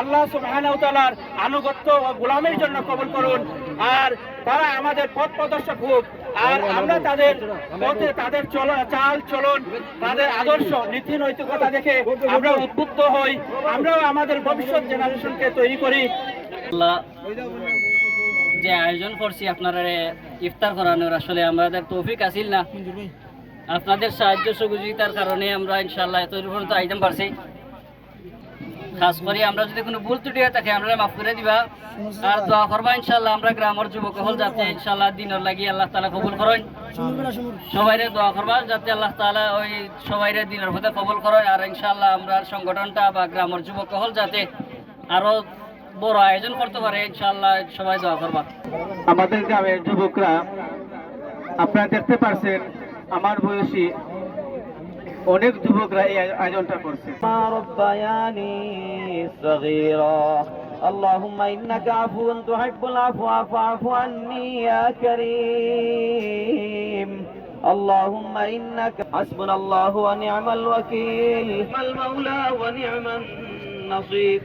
আল্লাহ সুবহানাহু আনুগত্য ও গোলামের জন্য কবুল করুন। আর তারা আমাদের পথ প্রদর্শক হোক, আর আমরা তাদের পথে তাদের চাল চলন, তাদের আদর্শ, নীতি নৈতিকতা দেখে আমরা উদ্বুদ্ধ হই। আমরাও আমাদের ভবিষ্যৎ জেনারেশনকে তৈরি করি। যে আয়োজন করছি আপনারা ইফতার করানোর, আসলে আমাদের তৌফিক আসিল না। আপনাদের সাহায্য সহযোগিতার কারণে আমরা ইনশাল্লাহ এত পর্যন্ত আইতেম পারছি খাস করে, আমরা যদি কোনো ভুল ত্রুটি হয়ে থাকে আমরা মাফ করে দিবা। আর দোয়া করবা ইনশাল্লাহ আমরা গ্রামের যুবক হল যাতে ইনশাল্লাহ দিনের লাগি আল্লাহ তালা কবুল করেন। সবাইরে দোয়া করবা যাতে আল্লাহ তালা ওই সবাইরে দিনের মধ্যে কবুল করেন। আর ইনশাল্লাহ আমরা সংগঠনটা বা গ্রামের যুবক হল যাতে আরও বড় আয়োজন করতে পারে ইনশাল্লাহ সবাই দোয়া করবা। আমাদের গ্রামের যুবকরা, আপনারা দেখতে পারছেন, আমার বয়সী অনেক যুবকরা এই আয়োজনটা করছে ربياني صغيرا اللهم إنك عفو تحب العفو فاعف عني يا كريم اللهم إنك حسبنا الله ونعم الوكيل نعم المولى ونعم النصير